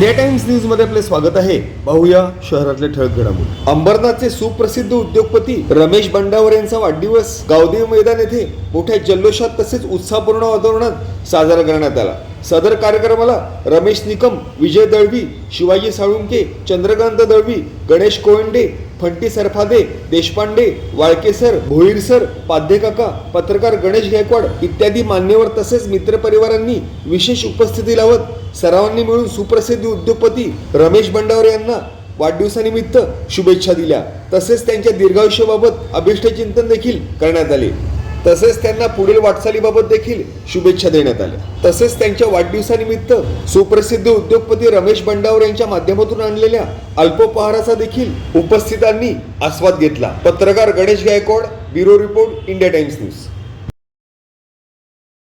Day times न्यूजमध्ये आपले स्वागत आहे. पाहूया शहरातले ठळक घडामोडी. अंबरनाथचे सुप्रसिद्ध उद्योगपती रमेश बंडावर यांचा वाढदिवस. गावदेव मैदान येथे मोठ्या जल्लोषात तसेच उत्साहपूर्ण वातावरणात साजरा करण्यात आला. सदर कार्यक्रमाला रमेश निकम विजय दळवी शिवाजी साळुंके चंद्रकांत दळवी गणेश कोयंडे फंटी सरफादे देशपांडे वाळकेसर भोईरसर पाध्यकाका पत्रकार गणेश गायकवाड इत्यादी मान्यवर तसेच मित्रपरिवारांनी विशेष उपस्थिती लावत सरावांनी मिळून सुप्रसिद्ध उद्योगपती रमेश बंडावरे यांना वाढदिवसानिमित्त शुभेच्छा दिल्या. तसेच त्यांच्या दीर्घायुष्याबाबत अभिष्टचिंतन देखील करण्यात आले. तसेच त्यांना पुढील वाटचालीबाबत देखील शुभेच्छा देण्यात आल्या. तसेच त्यांच्या वाढदिवसानिमित्त सुप्रसिद्ध उद्योगपती रमेश बंडावर यांच्या माध्यमातून आणलेल्या अल्पोपहाराचा देखील उपस्थितांनी आस्वाद घेतला. पत्रकार Ganesh Gaikwad bureau report India Times news.